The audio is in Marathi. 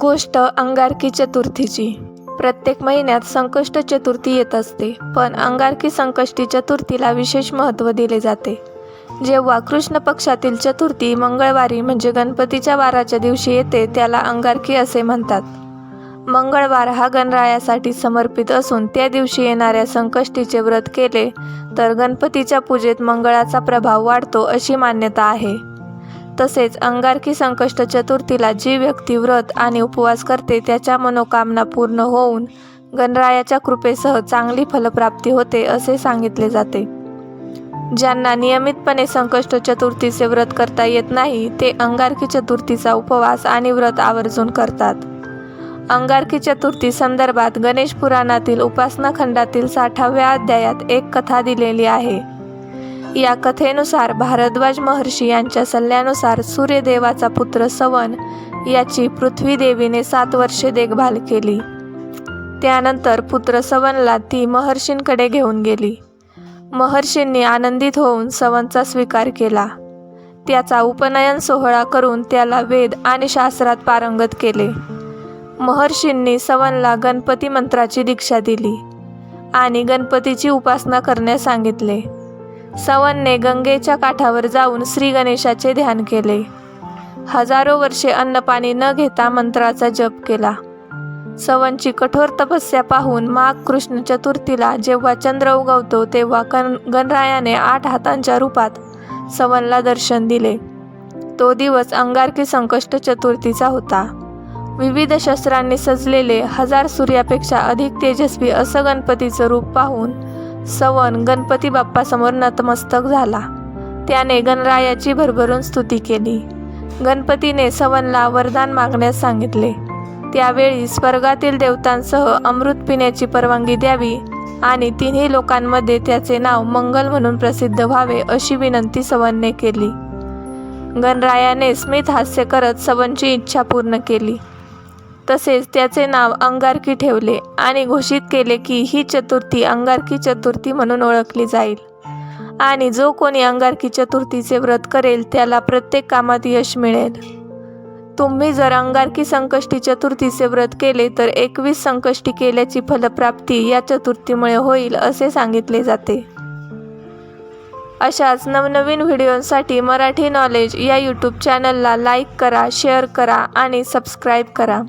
गोष्ट अंगारकी चतुर्थीची. प्रत्येक महिन्यात संकष्ट चतुर्थी येत असते पण अंगारकी संकष्टी चतुर्थीला विशेष महत्त्व दिले जाते. जेव्हा कृष्ण पक्षातील चतुर्थी मंगळवारी म्हणजे गणपतीच्या वाराच्या दिवशी येते त्याला अंगारकी असे म्हणतात. मंगळवार हा गणरायासाठी समर्पित असून त्या दिवशी येणाऱ्या संकष्टीचे व्रत केले तर गणपतीच्या पूजेत मंगळाचा प्रभाव वाढतो अशी मान्यता आहे. तसेच अंगारकी संकष्ट चतुर्थीला जी व्यक्ती व्रत आणि उपवास करते त्याच्या मनोकामना पूर्ण होऊन गणरायाच्या कृपेसह चांगली फलप्राप्ती होते असे सांगितले जाते. ज्यांना नियमितपणे संकष्ट चतुर्थीचे व्रत करता येत नाही ते अंगारकी चतुर्थीचा उपवास आणि व्रत आवर्जून करतात. अंगारकी चतुर्थी संदर्भात गणेश पुराणातील उपासना खंडातील साठाव्या अध्यायात एक कथा दिलेली आहे. या कथेनुसार भारद्वाज महर्षी यांच्या सल्ल्यानुसार सूर्यदेवाचा पुत्र सवन याची पृथ्वी देवीने सात वर्षे देखभाल केली. त्यानंतर पुत्र सवनला ती महर्षींकडे घेऊन गेली. महर्षींनी आनंदित होऊन सवनचा स्वीकार केला. त्याचा उपनयन सोहळा करून त्याला वेद आणि शास्त्रात पारंगत केले. महर्षींनी सवनला गणपती मंत्राची दीक्षा दिली आणि गणपतीची उपासना करण्यास सांगितले. सवनने गंगेच्या काठावर जाऊन श्री गणेशाचे ध्यान केले. हजारो वर्षे अन्नपाणी न घेता मंत्राचा जप केला. सवनची कठोर तपस्या पाहून माघ कृष्ण चतुर्थीला जेव्हा चंद्र उगवतो तेव्हा कन गणरायाने आठ हातांच्या रूपात सवनला दर्शन दिले. तो दिवस अंगारकी संकष्ट चतुर्थीचा होता. विविध शस्त्रांनी सजलेले हजार सूर्यापेक्षा अधिक तेजस्वी असं गणपतीचं रूप पाहून सवन गणपती बाप्पासमोर नतमस्तक झाला. त्याने गणरायाची भरभरून स्तुती केली. गणपतीने सवनला वरदान मागण्यास सांगितले. त्यावेळी स्वर्गातील देवतांसह अमृत पिण्याची परवानगी द्यावी आणि तिन्ही लोकांमध्ये त्याचे नाव मंगल म्हणून प्रसिद्ध व्हावे अशी विनंती सवनने केली. गणरायाने स्मित हास्य करत सवनची इच्छा पूर्ण केली. तसेच त्याचे नाव अंगारकी ठेवले आणि घोषित केले की ही चतुर्थी अंगारकी चतुर्थी म्हणून ओळखली जाईल. आणि जो कोणी अंगारकी चतुर्थीचे व्रत करेल त्याला प्रत्येक कामात यश मिळेल. तुम्ही जर अंगारकी संकष्टी चतुर्थीचे व्रत केले तर एकवीस संकष्टी केल्याची फलप्राप्ती या चतुर्थीमुळे होईल असे सांगितले जाते. अशाच नवनवीन व्हिडिओंसाठी मराठी नॉलेज या यूट्यूब चॅनलला लाईक करा शेअर करा आणि सबस्क्राईब करा.